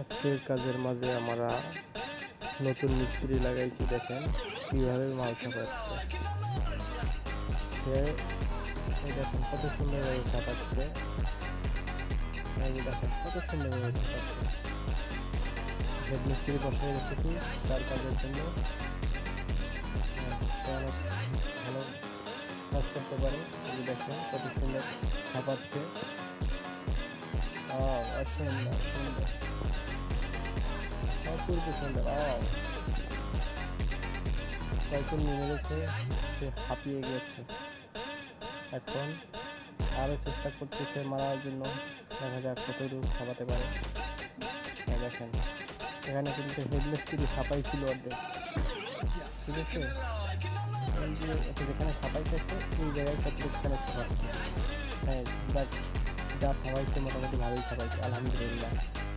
আজকের কাজের মাঝে আমরা নতুন মিস্ত্রি লাগাইছি দেখেন কীভাবে মাল ছাপাচ্ছে। দেখেন কত সুন্দরভাবে ছাপাচ্ছে। দেখেন কত সুন্দরভাবে ছাপাচ্ছে। মিস্ত্রি বসে রেখেছি তার কাজের জন্য। হ্যাঁ, ভালো কাজ করতে পারে। দেখেন কত সুন্দর ছাপাচ্ছে। সুন্দর অপূর্ব সুন্দর ও সাইকেল নিয়ে মেরেছে সে হাঁপিয়ে গেছে এখন আরও চেষ্টা করতেছে মারার জন্য দেখা যাক কতদূর ছাপাতে পারে দেখেন এখানে কিন্তু হেডমিস্ত্রি ছাপাই ছিল অর্ধেক ঠিক আছে যেখানে ছাপাইতেছে এই জায়গায় কতটুকখানে ছাপাচ্ছে হ্যাঁ যা ছাপাইছে মোটামুটি ভালোই ছাপাইছে আলহামদুলিল্লাহ